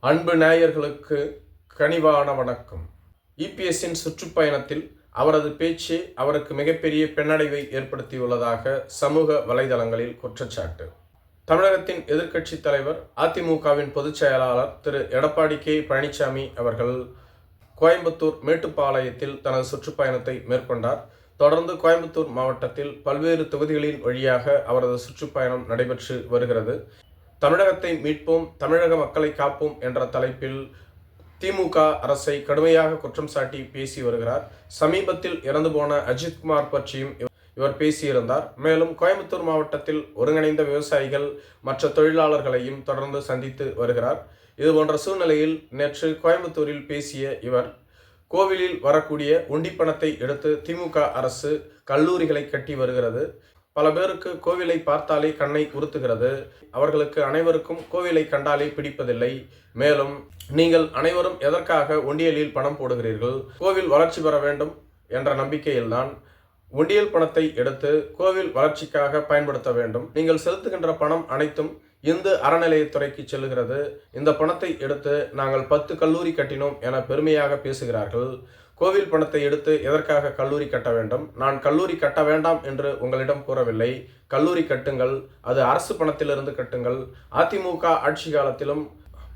அன்பு நேயர்களுக்கு கனிவான வணக்கம். இபிஎஸ்ஸின் சுற்றுப்பயணத்தில் அவரது பேச்சு அவருக்கு மிகப்பெரிய பின்னடைவை ஏற்படுத்தியுள்ளதாக சமூக வலைதளங்களில் குற்றச்சாட்டு. தமிழகத்தின் எதிர்க்கட்சித் தலைவர் அதிமுகவின் பொதுச் செயலாளர் திரு. எடப்பாடி கே. பழனிசாமி அவர்கள் கோயம்புத்தூர் மேட்டுப்பாளையத்தில் தனது சுற்றுப்பயணத்தை மேற்கொண்டார். தொடர்ந்து கோயம்புத்தூர் மாவட்டத்தில் பல்வேறு தொகுதிகளின் வழியாக அவரது சுற்றுப்பயணம் நடைபெற்று வருகிறது. தமிழகத்தை மீட்போம் தமிழக மக்களை காப்போம் என்ற தலைப்பில் திமுக அரசை கடுமையாக குற்றம் சாட்டி பேசி வருகிறார். சமீபத்தில் இறந்து போன அஜித்குமார் பற்றியும் இவர் பேசியிருந்தார். மேலும் கோயம்புத்தூர் மாவட்டத்தில் ஒருங்கிணைந்த விவசாயிகள் மற்ற தொழிலாளர்களையும் தொடர்ந்து சந்தித்து வருகிறார். இது போன்ற சூழ்நிலையில் நேற்று கோயம்புத்தூரில் பேசிய இவர் கோவிலில் வரக்கூடிய உண்டிப்பணத்தை எடுத்து திமுக அரசு கல்லூரிகளை கட்டி வருகிறது. பல பேருக்கு கோவிலை பார்த்தாலே கண்ணை உறுத்துகிறது. அவர்களுக்கு அனைவருக்கும் கோவிலை கண்டாலே பிடிப்பதில்லை. மேலும் நீங்கள் அனைவரும் எதற்காக ஒண்டியலில் பணம் போடுகிறீர்கள்? கோவில் வளர்ச்சி பெற வேண்டும் என்ற நம்பிக்கையில்தான் ஒண்டியல் பணத்தை எடுத்து கோவில் வளர்ச்சிக்காக பயன்படுத்த வேண்டும். நீங்கள் செலுத்துகின்ற பணம் அனைத்தும் இந்து அறநிலையத்துறைக்கு செல்லுகிறது. இந்த பணத்தை எடுத்து நாங்கள் பத்து கல்லூரி கட்டினோம் என பெருமையாக பேசுகிறார்கள். கோவில் பணத்தை எடுத்து எதற்காக கல்லூரி கட்ட வேண்டும்? நான் கல்லூரி கட்ட வேண்டாம் என்று உங்களிடம் கூறவில்லை. கல்லூரி கட்டுங்கள் அது அரசு பணத்திலிருந்து கட்டுங்கள். அதிமுக ஆட்சி காலத்திலும்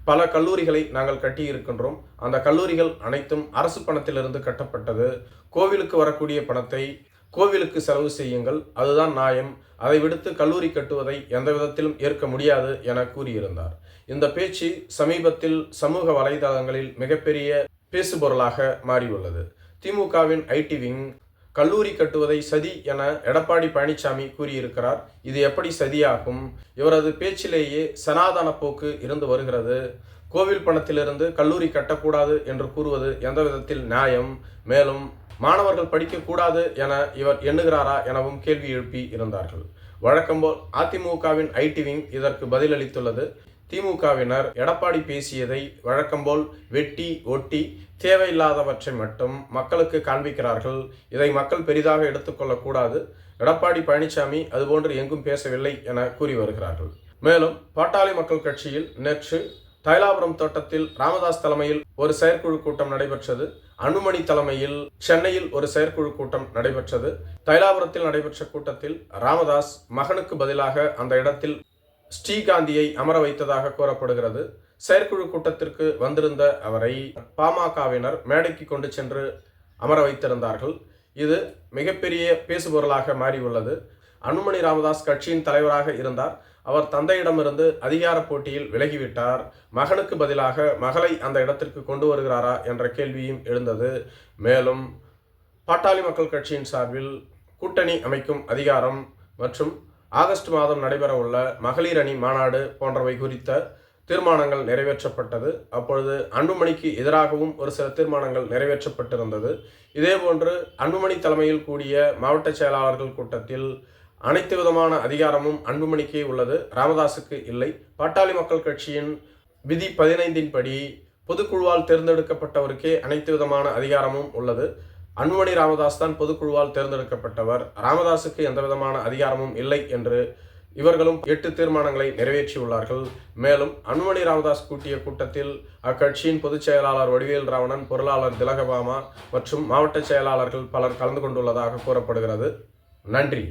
பல கல்லூரிகளை நாங்கள் கட்டியிருக்கின்றோம். அந்த கல்லூரிகள் அனைத்தும் அரசு பணத்திலிருந்து கட்டப்பட்டது. கோவிலுக்கு வரக்கூடிய பணத்தை கோவிலுக்கு செலவு செய்யுங்கள். அதுதான் நியாயம். அதை விடுத்து கல்லூரி கட்டுவதை எந்த விதத்திலும் ஏற்க முடியாது என கூறியிருந்தார். இந்த பேச்சு சமீபத்தில் சமூக வலைதளங்களில் மிகப்பெரிய பேசுபொருளாக மாறியுள்ளது. திமுகவின் ஐடி விங் கல்லூரி கட்டுவதை சதி என எடப்பாடி பழனிசாமி கூறியிருக்கிறார். இது எப்படி சதியாகும்? இவரது பேச்சிலேயே சனாதன போக்கு இருந்து வருகிறது. கோவில் பணத்திலிருந்து கல்லூரி கட்டக்கூடாது என்று கூறுவது எந்த விதத்தில் நியாயம்? மேலும் மாணவர்கள் படிக்கக்கூடாது என இவர் எண்ணுகிறாரா எனவும் கேள்வி எழுப்பி இருந்தார்கள். வழக்கம்போல் அதிமுகவின் ஐடி விங் இதற்கு பதிலளித்துள்ளது. திமுகவினர் எடப்பாடி பேசியதை வழக்கம்போல் வெட்டி ஒட்டி தேவையில்லாதவற்றை மட்டும் மக்களுக்கு காண்பிக்கிறார்கள். இதை மக்கள் பெரிதாக எடுத்துக்கொள்ளக்கூடாது எடப்பாடி பழனிசாமி அதுபோன்று எங்கும் பேசவில்லை என கூறி வருகிறார்கள். மேலும் பாட்டாளி மக்கள் கட்சியில் நேற்று தைலாபுரம் தோட்டத்தில் ராமதாஸ் தலைமையில் ஒரு செயற்குழு கூட்டம் நடைபெற்றது. அனுமணி தலைமையில் சென்னையில் ஒரு செயற்குழு கூட்டம் நடைபெற்றது. தைலாபுரத்தில் நடைபெற்ற கூட்டத்தில் ராமதாஸ் மகனுக்கு பதிலாக அந்த இடத்தில் ஸ்ரீகாந்தியை அமர வைத்ததாக கூறப்படுகிறது. செயற்குழு கூட்டத்திற்கு வந்திருந்த அவரை பாமகவினர் மேடைக்கு கொண்டு சென்று அமர வைத்திருந்தார்கள். இது மிகப்பெரிய பேசுபொருளாக மாறியுள்ளது. அனுமணி ராமதாஸ் கட்சியின் தலைவராக இருந்தார். அவர் தந்தையிடமிருந்து அதிகார போட்டியில் விலகிவிட்டார். மகனுக்கு பதிலாக மகளை அந்த இடத்திற்கு கொண்டு வருகிறாரா என்ற கேள்வியும் எழுந்தது. மேலும் பாட்டாளி மக்கள் கட்சியின் சார்பில் கூட்டணி அமைக்கும் அதிகாரம் மற்றும் ஆகஸ்ட் மாதம் நடைபெறவுள்ள மகளிர் அணி மாநாடு போன்றவை குறித்த தீர்மானங்கள் நிறைவேற்றப்பட்டது. அப்பொழுது அன்புமணிக்கு எதிராகவும் ஒரு சில தீர்மானங்கள் நிறைவேற்றப்பட்டிருந்தது. இதேபோன்று அன்புமணி தலைமையில் கூடிய மாவட்ட செயலாளர்கள் கூட்டத்தில் அனைத்து விதமான அதிகாரமும் அன்புமணிக்கே உள்ளது. ராமதாஸுக்கு இல்லை. பாட்டாளி மக்கள் கட்சியின் விதி பதினைந்தின் படி பொதுக்குழுவால் தேர்ந்தெடுக்கப்பட்டவருக்கே அனைத்து விதமான அதிகாரமும் உள்ளது. அன்புமணி ராமதாஸ் தான் பொதுக்குழுவால் தேர்ந்தெடுக்கப்பட்டவர். ராமதாஸுக்கு எந்த விதமான அதிகாரமும் இல்லை என்று இவர்களும் எட்டு தீர்மானங்களை நிறைவேற்றியுள்ளார்கள். மேலும் அன்புமணி ராமதாஸ் கூட்டிய கூட்டத்தில் அக்கட்சியின் பொதுச் செயலாளர் வடிவேல் ராவணன் பொருளாளர் திலகபாமா மற்றும் மாவட்ட செயலாளர்கள் பலர் கலந்து கொண்டுள்ளதாக கூறப்படுகிறது. நன்றி.